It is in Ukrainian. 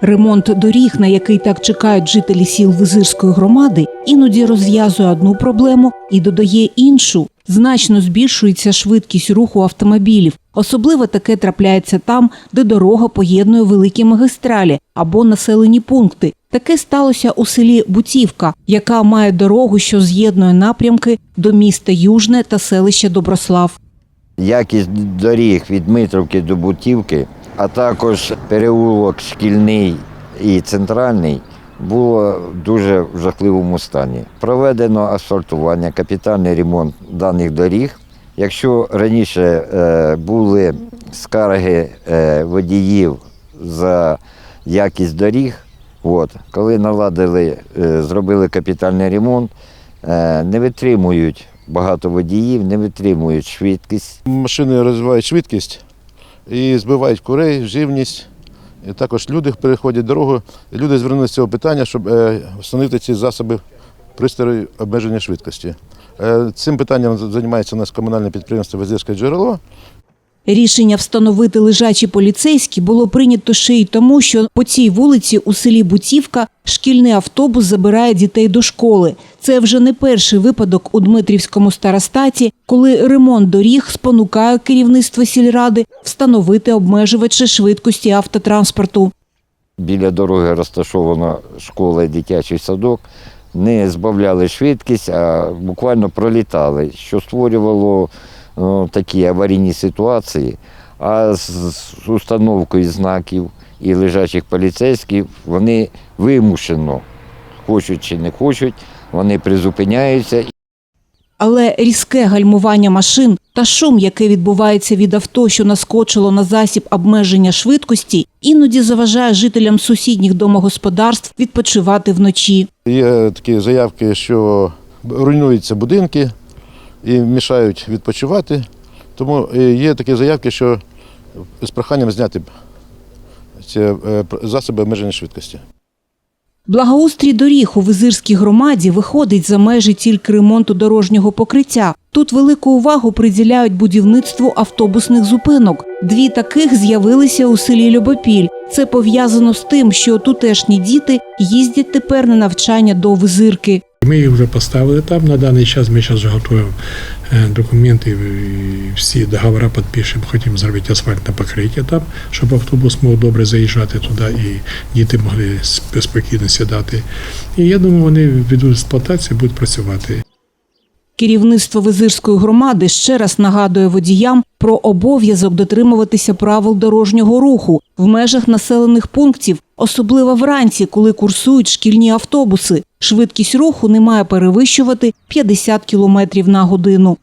Ремонт доріг, на який так чекають жителі сіл Визирської громади, іноді розв'язує одну проблему і додає іншу. Значно збільшується швидкість руху автомобілів. Особливо таке трапляється там, де дорога поєднує великі магістралі або населені пункти. Таке сталося у селі Бутівка, яка має дорогу, що з'єднує напрямки до міста Южне та селища Доброслав. Якість доріг від Митровки до Бутівки, а також переулок шкільний і центральний було дуже в жахливому стані. Проведено асфальтування, капітальний ремонт даних доріг. Якщо раніше е, були скарги е, водіїв за якість доріг, от, коли наладили, е, зробили капітальний ремонт, не витримують багато водіїв, не витримують швидкість. Машини розвивають швидкість і збивають курей, живність. І також люди переходять дорогу. Люди звернулися з цього питання, щоб е, встановити ці засоби пристрої обмеження швидкості. Е, Цим питанням займається у нас комунальне підприємство Везерське джерело. Рішення встановити лежачі поліцейські було прийнято ще й тому, що по цій вулиці у селі Бутівка шкільний автобус забирає дітей до школи. Це вже не перший випадок у Дмитрівському старостаті, коли ремонт доріг спонукає керівництво сільради встановити обмежувачі швидкості автотранспорту. Біля дороги розташована школа дитячий садок. Не збавляли швидкість, а буквально пролітали, що створювало ну, такі аварійні ситуації. А з з установкою знаків і лежачих поліцейських вони вимушено, хочуть чи не хочуть, вони призупиняються Але різке гальмування машин та шум, який відбувається від авто, що наскочило на засіб обмеження швидкості, іноді заважає жителям сусідніх домогосподарств відпочивати вночі. Є такі заявки, що руйнуються будинки і мішають відпочивати. Тому е, є такі заявки, що з проханням зняти ці е, засоби обмеження швидкості. Благоустрій доріг у Визирській громаді виходить за межі тільки ремонту дорожнього покриття. Тут велику увагу приділяють будівництву автобусних зупинок. Дві таких з'явилися у селі Любопіль. Це пов'язано з тим, що тутешні діти їздять тепер на навчання до Визирки. Ми їх вже поставили там. На даний час ми зараз готуємо е, документи, і всі договори підпишемо, хочемо зробити асфальтне покриття там, щоб автобус мог добре заїжджати туди і діти могли сп- спокійно сідати. І я думаю, вони від експлуатації будуть працювати. Керівництво Визирської громади ще раз нагадує водіям про обов'язок дотримуватися правил дорожнього руху в межах населених пунктів, особливо вранці, коли курсують шкільні автобуси. Швидкість руху не має перевищувати 50 км на годину.